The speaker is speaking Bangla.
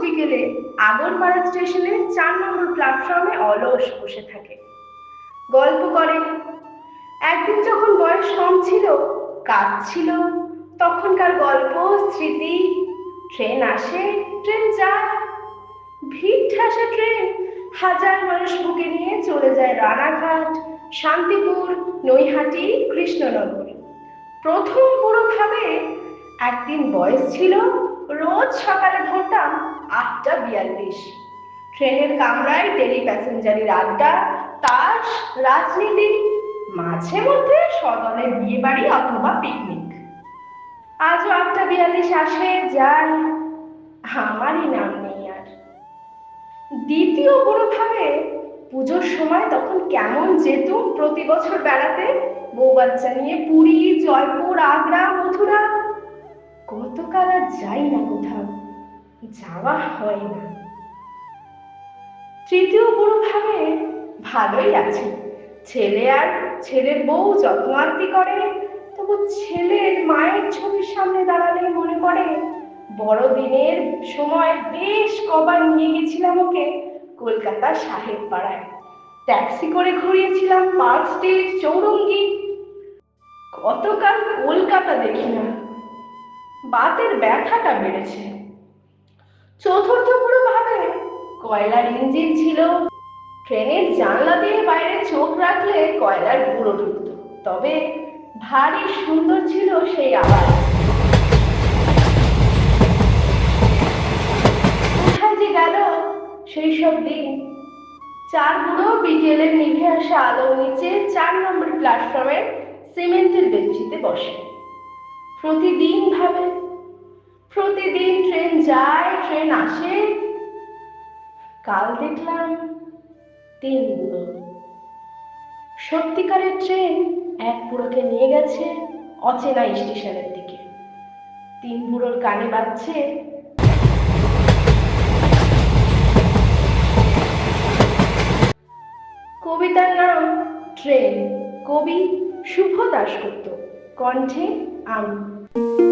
বিকেলে আগরপাড়া স্টেশনের চার নম্বর প্ল্যাটফর্মে অলস বসে থাকে। গল্প করে। একদিন যখন বয়স কম ছিল কাজ ছিল তখনকার গল্প, স্মৃতি, ট্রেন আসে, ট্রেন যায়। ভিড় ঠাসা ট্রেন, হাজার মানুষ বুকে নিয়ে চলে যায় রানাঘাট, শান্তিপুর, নৈহাটি, কৃষ্ণনগর। প্রথম পুরো ভাবে একদিন বয়স ছিল রোজ সকালে ধরতাম আটটা বিয়াল্লিশ। ট্রেনের কামরায় ডেলি প্যাসেঞ্জারির আড্ডা তাস রাজনীতি, মাঝে মধ্যে সদলে বিয়ে বাড়ি অথবা পিকনিক আজও আটটা বিয়াল্লিশ আসে যায় আমারই নাম নেই আর। দ্বিতীয় বড় ভাবে পুজোর সময় তখন কেমন যেতুম প্রতি বছর বেড়াতে, বউ বাচ্চা নিয়ে পুরী, জয়পুর, আগ্রা, মথুরা গতকাল আর যাই না কোথাও, যাওয়া হয় না। তৃতীয় বড় ভাবে ভালোই আছে। ছেলে আর ছেলের বউ যত্ন করে, তবু ছেলের মায়ের ছবির সামনে দাঁড়ালে মনে পড়ে, বড়দিনের সময় বেশ কবার নিয়ে গেছিলাম ওকে কলকাতার সাহেব পাড়ায় ট্যাক্সি করে ঘুরিয়েছিলাম পার্ক স্ট্রিট, চৌরঙ্গি। কতকাল কলকাতা দেখি না। বাতের ব্যথাটা বেড়েছে। চতুর্থ পুরো ভাবে কয়লার ইঞ্জিন ছিল। ট্রেনের জানলা দিয়ে বাইরে চোখ রাখলে কয়লার গুঁড়ো ঢুকত। তবে ভারী সুন্দর ছিল সেই আওয়াজ কোথায় যে গেল সেই সব দিন। চার বুড়ো বিকেলের নিভে আসা আলোর নিচে চার নম্বর প্ল্যাটফর্মের সিমেন্টের বেঞ্চিতে বসে। প্রতিদিন ভাবে। প্রতিদিন ট্রেন যায়, ট্রেন আসে। কাল দেখলাম তিন বুড়ো সত্যিকারের ট্রেন এক বুড়োকে নিয়ে গেছে অচেনা স্টেশনের দিকে। তিন বুড়োর কানে বাজছে, কবিতার নাম ট্রেন, কবি শুভ দাশগুপ্ত। कौन थे आम